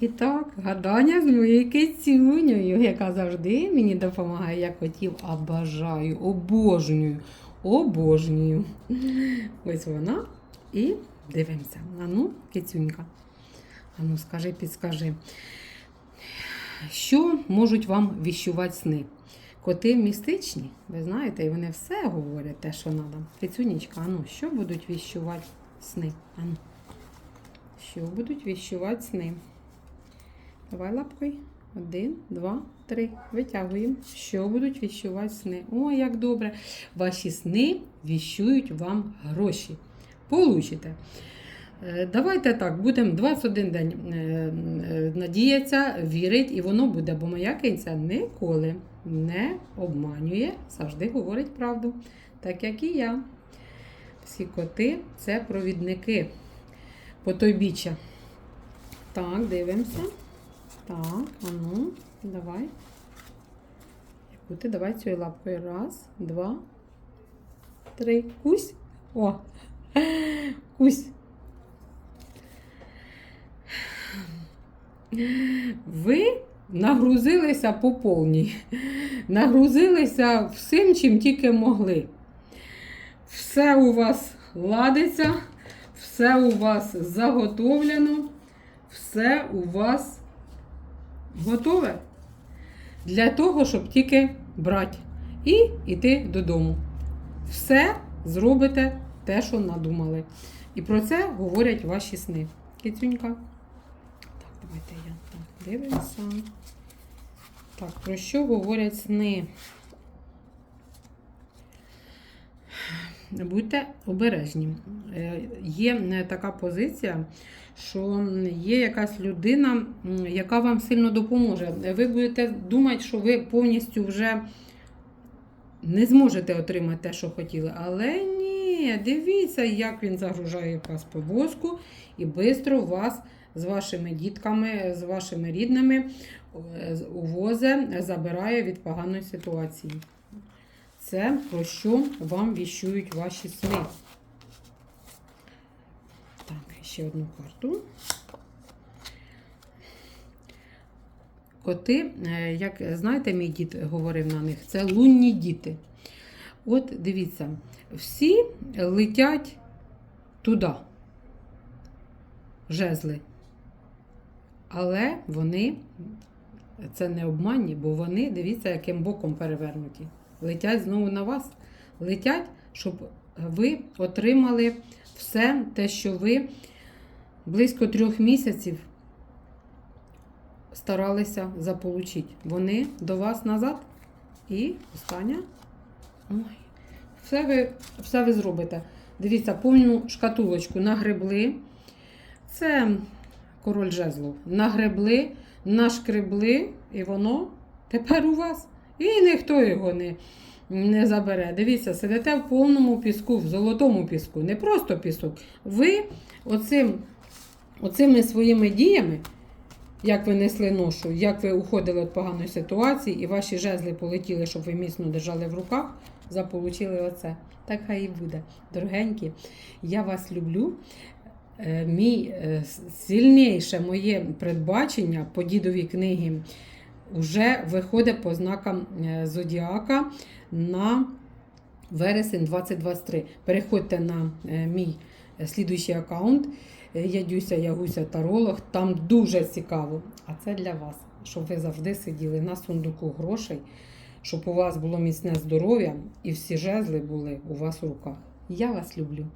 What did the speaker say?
І так, гадання з моєю кицюнею, яка завжди мені допомагає, як хотів, а бажаю, обожнюю, обожнюю. Ось вона. І дивимося. Ану, кицюнька. Ану, скажи, підскажи. Що можуть вам віщувати сни? Коти містичні, ви знаєте, і вони все говорять те, що треба. Кицюнічка, ану, що будуть віщувати сни? Ану. Що будуть віщувати сни? Давай лапкою. Один, два, три. Витягуємо. Що будуть віщувати сни? О, як добре! Ваші сни віщують вам гроші. Получите. Е, Давайте так, будемо 21 день е, е, надіятися, вірить, і воно буде, бо моя кінця ніколи не обманює, завжди говорить правду, так як і я. Всі коти це провідники потойбіччя. Так, дивимося. Так, а ну, давай. Яку ти? Давай цією лапкою. Раз, два, три. Кусь. О! Кусь. Ви нагрузилися по повній. Нагрузилися всім, чим тільки могли. Все у вас ладиться, все у вас заготовлено, все у вас готове для того, щоб тільки брати і йти додому. Все зробите те, що надумали. І про це говорять ваші сни. Кицюнька. Так, давайте я так дивимося. Так, про що говорять сни? Будьте обережні. Е, Є е, така позиція, що є якась людина, яка вам сильно допоможе. Ви будете думати, що ви повністю вже не зможете отримати те, що хотіли. Але ні, дивіться, як він загружає вас по воску і швидко вас з вашими дітками, з вашими рідними е, увозе, забирає від поганої ситуації. Це про що вам віщують ваші сни. Так, ще одну карту. Коти, е, як знаєте, мій дід говорив на них, це лунні діти. От дивіться, всі летять туди, жезли. Але вони, це не обманні, бо вони, дивіться, яким боком перевернуті. Летять знову на вас. Летять, щоб ви отримали все те, що ви близько трьох місяців старалися заполучити. Вони до вас назад. І остання. Ой, все ви, все ви зробите. Дивіться, повну шкатулочку нагребли. Це король жезлов. Нагребли, нашкребли, і воно тепер у вас. І ніхто його не, не забере. Дивіться, сидите в повному піску, в золотому піску. Не просто пісок. Ви оцим, оцими своїми діями, як ви несли ношу, як ви уходили від поганої ситуації, і ваші жезли полетіли, щоб ви міцно держали в руках, заполучили оце. Так хай і буде. Дорогенькі, я вас люблю. Е, Мій е, сильніше моє передбачення по дідовій книгі вже виходить по знакам е, Зодіака на вересень 2023. Переходьте на е, мій е, слідуючий аккаунт. Ядюся Ягуся Таролог. Там дуже цікаво. А це для вас, щоб ви завжди сиділи на сундуку грошей, щоб у вас було міцне здоров'я і всі жезли були у вас у руках. Я вас люблю.